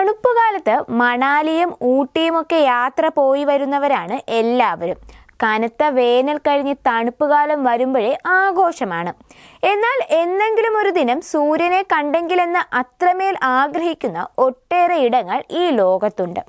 തണുപ്പ് കാലത്ത് മണാലിയും ഊട്ടിയും ഒക്കെ യാത്ര പോയി വരുന്നവരാണ് എല്ലാവരും. കനത്ത വേനൽ കഴിഞ്ഞ് തണുപ്പ് കാലം വരുമ്പോഴേ ആഘോഷമാണ്. എന്നാൽ എന്നെങ്കിലും ഒരു ദിനം സൂര്യനെ കണ്ടെങ്കിലെന്ന് അത്രമേൽ ആഗ്രഹിക്കുന്ന ഒട്ടേറെ ഇടങ്ങൾ ഈ ലോകത്തുണ്ട്.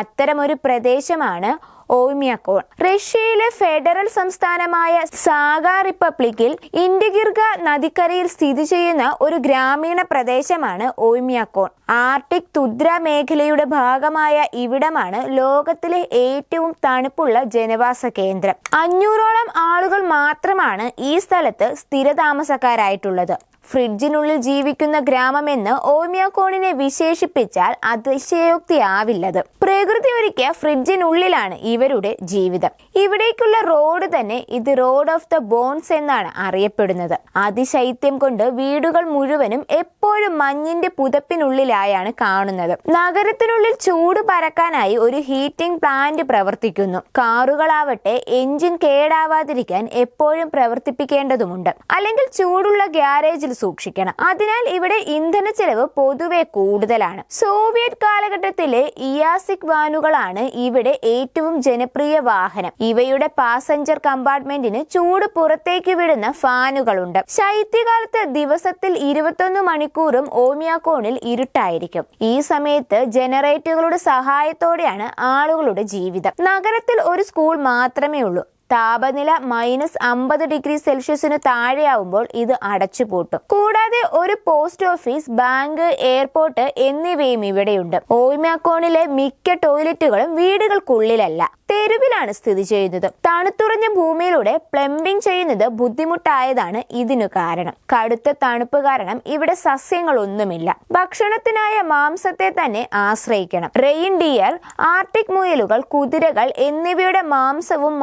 അത്തരമൊരു പ്രദേശമാണ് ഓയ്മിയക്കോൺ റഷ്യയിലെ ഫെഡറൽ സംസ്ഥാനമായ സാഗ റിപ്പബ്ലിക്കിൽ ഇൻഡിഗിർഗ നദിക്കരയിൽ സ്ഥിതി ചെയ്യുന്ന ഒരു ഗ്രാമീണ പ്രദേശമാണ് ഓമിയക്കോൺ ആർട്ടിക് തുദ്ര മേഖലയുടെ ഭാഗമായ ഇവിടമാണ് ലോകത്തിലെ ഏറ്റവും തണുപ്പുള്ള ജനവാസ കേന്ദ്രം. അഞ്ഞൂറോളം ആളുകൾ മാത്രമാണ് ഈ സ്ഥലത്ത് സ്ഥിരതാമസക്കാരായിട്ടുള്ളത്. ഫ്രിഡ്ജിനുള്ളിൽ ജീവിക്കുന്ന ഗ്രാമമെന്ന് ഓമിയാക്കോണിനെ വിശേഷിപ്പിച്ചാൽ അതിശയോക്തിയാവില്ലത്. പ്രകൃതി ഒരുക്കിയ ഫ്രിഡ്ജിനുള്ളിലാണ് ഇവരുടെ ജീവിതം. ഇവിടേക്കുള്ള റോഡ് തന്നെ ഇത് റോഡ് ഓഫ് ദ ബോൺസ് എന്നാണ് അറിയപ്പെടുന്നത്. അതിശൈത്യം കൊണ്ട് വീടുകൾ മുഴുവനും എപ്പോഴും മഞ്ഞിന്റെ പുതപ്പിനുള്ളിലായാണ് കാണുന്നത്. നഗരത്തിനുള്ളിൽ ചൂട് പരക്കാനായി ഒരു ഹീറ്റിംഗ് പ്ലാന്റ് പ്രവർത്തിക്കുന്നു. കാറുകളാവട്ടെ എഞ്ചിൻ കേടാവാതിരിക്കാൻ എപ്പോഴും പ്രവർത്തിപ്പിക്കേണ്ടതുണ്ട് അല്ലെങ്കിൽ ചൂടുള്ള ഗ്യാരേജിൽ സൂക്ഷിക്കണം. അതിനാൽ ഇവിടെ ഇന്ധന ചെലവ് പൊതുവെ കൂടുതലാണ്. സോവിയറ്റ് കാലഘട്ടത്തിലെ ഇയാസിക് വാനുകളാണ് ഇവിടെ ഏറ്റവും ജനപ്രിയ വാഹനം. ഇവയുടെ പാസഞ്ചർ കമ്പാർട്ട്മെന്റിന് ചൂട് പുറത്തേക്ക് വിടുന്ന ഫാനുകളുണ്ട്. ശൈത്യകാലത്ത് ദിവസത്തിൽ ഇരുപത്തൊന്ന് മണിക്കൂറും ഓമിയാക്കോണിൽ ഇരുട്ടായിരിക്കും. ഈ സമയത്ത് ജനറേറ്ററുകളുടെ സഹായത്തോടെയാണ് ആളുകളുടെ ജീവിതം. നഗരത്തിൽ ഒരു സ്കൂൾ മാത്രമേ ഉള്ളൂ. താപനില മൈനസ് അമ്പത് ഡിഗ്രി സെൽഷ്യസിന് താഴെയാവുമ്പോൾ ഇത് അടച്ചുപൂട്ടും. കൂടാതെ ഒരു പോസ്റ്റ് ഓഫീസ് ബാങ്ക് എയർപോർട്ട് എന്നിവയും ഇവിടെയുണ്ട്. ഓയ്മാക്കോണിലെ മിക്ക ടോയ്ലറ്റുകളും വീടുകൾക്കുള്ളിലല്ല. തെരുവിലാണ് സ്ഥിതി ചെയ്യുന്നത്. തണുത്തുറഞ്ഞ ഭൂമിയിലൂടെ പ്ലംബിംഗ് ചെയ്യുന്നത് ബുദ്ധിമുട്ടായതാണ് ഇതിനു കാരണം. കടുത്ത തണുപ്പ് കാരണം ഇവിടെ സസ്യങ്ങളൊന്നുമില്ല. ഭക്ഷണത്തിനായ മാംസത്തെ തന്നെ ആശ്രയിക്കണം. റെയിൻ ഡിയർ ആർട്ടിക് മുയലുകൾ കുതിരകൾ എന്നിവയുടെ മാംസവും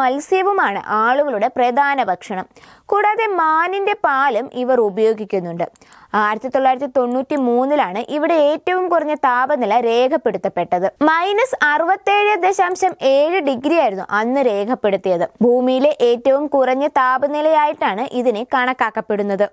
മത്സ്യവുമാണ് ആളുകളുടെ പ്രധാന ഭക്ഷണം. കൂടാതെ മാനിന്റെ പാലും ഇവർ ഉപയോഗിക്കുന്നുണ്ട്. ആയിരത്തി തൊള്ളായിരത്തി തൊണ്ണൂറ്റി മൂന്നിലാണ് ഇവിടെ ഏറ്റവും കുറഞ്ഞ താപനില രേഖപ്പെടുത്തപ്പെട്ടത്. മൈനസ് അറുപത്തേഴ് ദശാംശം ഏഴ് ഡിഗ്രി ആയിരുന്നു അന്ന് രേഖപ്പെടുത്തിയത്. ഭൂമിയിലെ ഏറ്റവും കുറഞ്ഞ താപനിലയായിട്ടാണ് ഇതിനെ കണക്കാക്കപ്പെടുന്നത്.